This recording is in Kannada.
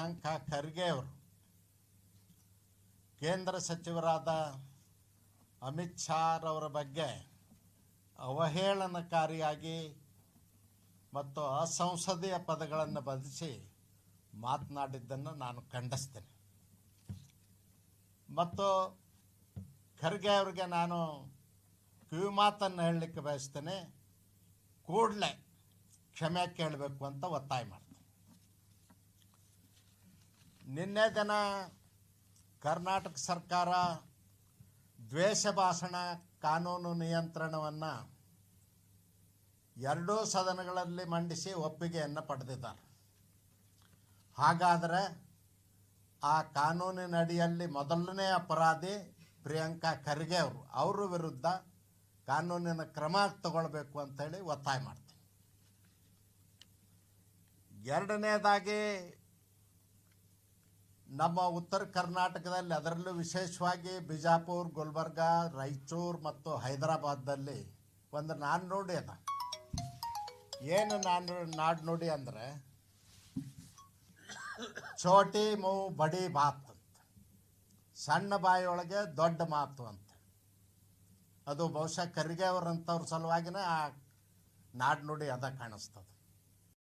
ಪ್ರಿಯಾಂಕಾ ಖರ್ಗೆ ಅವರು. ಕೇಂದ್ರ ಸಚಿವರಾದ ಅಮಿತ್ ಶಾರವರ ಬಗ್ಗೆ ಅವಹೇಳನಕಾರಿಯಾಗಿ ಮತ್ತು ಅಸಂಸದೀಯ ಪದಗಳನ್ನು ಬದಿಸಿ ಮಾತನಾಡಿದ್ದನ್ನು ನಾನು ಖಂಡಿಸ್ತೇನೆ. ಮತ್ತು ಖರ್ಗೆ ಅವರಿಗೆ ನಾನು ಕಿವಿಮಾತನ್ನು ಹೇಳಲಿಕ್ಕೆ ಬಯಸ್ತೇನೆ. ಕೂಡಲೇ ಕ್ಷಮೆ ಕೇಳಬೇಕು ಅಂತ ಒತ್ತಾಯ ಮಾಡ್ತೀನಿ. ನಿನ್ನೆ ದಿನ ಕರ್ನಾಟಕ ಸರ್ಕಾರ ದ್ವೇಷ ಭಾಷಣ ಕಾನೂನು ನಿಯಂತ್ರಣವನ್ನು ಎರಡೂ ಸದನಗಳಲ್ಲಿ ಮಂಡಿಸಿ ಒಪ್ಪಿಗೆಯನ್ನು ಪಡೆದಿದ್ದಾರೆ. ಹಾಗಾದರೆ ಆ ಕಾನೂನಿನಡಿಯಲ್ಲಿ ಮೊದಲನೇ ಅಪರಾಧಿ ಪ್ರಿಯಾಂಕಾ ಖರ್ಗೆ ಅವರು, ಅವರ ವಿರುದ್ಧ ಕಾನೂನಿನ ಕ್ರಮ ತಗೊಳ್ಬೇಕು ಅಂತೇಳಿ ಒತ್ತಾಯ ಮಾಡ್ತೀನಿ. ಎರಡನೇದಾಗಿ ನಮ್ಮ ಉತ್ತರ ಕರ್ನಾಟಕದಲ್ಲಿ ಅದರಲ್ಲೂ ವಿಶೇಷವಾಗಿ ಬಿಜಾಪುರ, ಗುಲ್ಬರ್ಗ, ರಾಯಚೂರು ಮತ್ತು ಹೈದರಾಬಾದಲ್ಲಿ ಒಂದು ನಾಣ್ಣುಡಿ ಅದ. ಏನು ನಾನು ನಾಡ್ನುಡಿ ಅಂದರೆ ಚೋಟಿ ಮೂ ಬಡಿ ಬಾತ್ ಅಂತ. ಸಣ್ಣ ಬಾಯಿಯೊಳಗೆ ದೊಡ್ಡ ಮಾತು ಅಂತ. ಅದು ಬಹುಶಃ ಕರಿಗೆ ಅವರಂಥವ್ರ ಸಲುವಾಗಿನೇ ಆ ನಾಡ್ನುಡಿ ಅದ ಕಾಣಿಸ್ತದೆ.